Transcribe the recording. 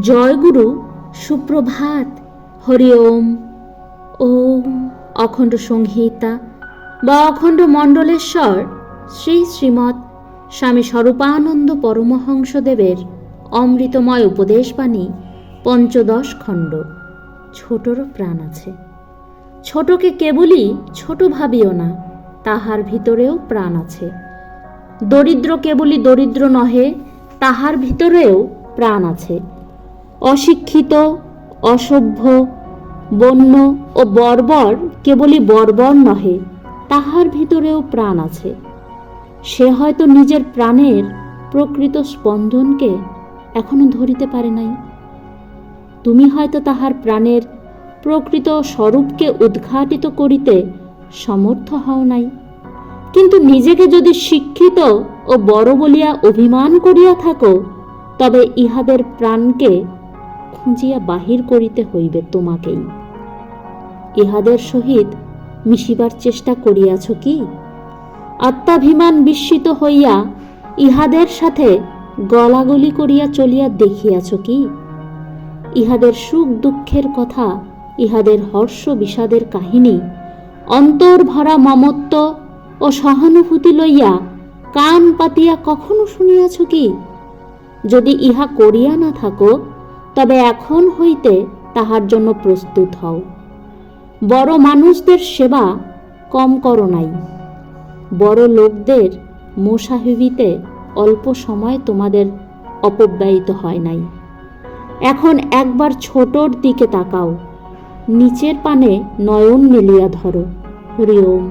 জয়গুরু, সুপ্রভাত। হরি ওম ওম। অখণ্ড সংহিতা বা অখণ্ড মণ্ডলেশ্বর শ্রী শ্রীমৎ স্বামী স্বরূপানন্দ পরমহংসদেবের অমৃতময় উপদেশবাণী, পঞ্চদশ খণ্ড। ছোটরও প্রাণ আছে। ছোটকে কেবলই ছোট ভাবিও না, তাহার ভিতরেও প্রাণ আছে। দরিদ্র কেবলই দরিদ্র নহে, তাহার ভিতরেও প্রাণ আছে। অশিক্ষিত, অসভ্য, বন্য ও বর্বর কেবলই বর্বর নহে, তাহার ভিতরেও প্রাণ আছে। সে হয়তো নিজের প্রাণের প্রকৃত স্পন্দনকে এখনও ধরিতে পারে নাই। তুমি হয়তো তাহার প্রাণের প্রকৃত স্বরূপকে উদ্ঘাটিত করিতে সমর্থ হও নাই। কিন্তু নিজেকে যদি শিক্ষিত ও বড় বলিয়া অভিমান করিয়া থাকো, তবে ইহাদের প্রাণকে খুঁজিয়া বাহির করিতে হইবে তোমাকেই। ইহাদের সহিত মিশিবার চেষ্টা করিয়াছ কি? আত্মাভিমান বিস্মিত হইয়া ইহাদের সাথে গলাগলি করিয়া চলিয়া দেখিয়াছ কি? ইহাদের সুখ দুঃখের কথা, ইহাদের হর্ষ বিষাদের কাহিনী, অন্তর ভরা মমত্ব ও সহানুভূতি লইয়া কান পাতিয়া কখনো শুনিয়াছ কি? যদি ইহা করিয়া না থাকো তবে এখন হইতে তাহার জন্য প্রস্তুত হও। বড় মানুষদের সেবা কম করো নাই। বড় লোকদের মোসাহিবিতে অল্প সময় তোমাদের অপব্যয়িত হয় নাই। এখন একবার ছোটর দিকে তাকাও, নিচের পানে নয়ন মেলিয়া ধরো। হরি ওম।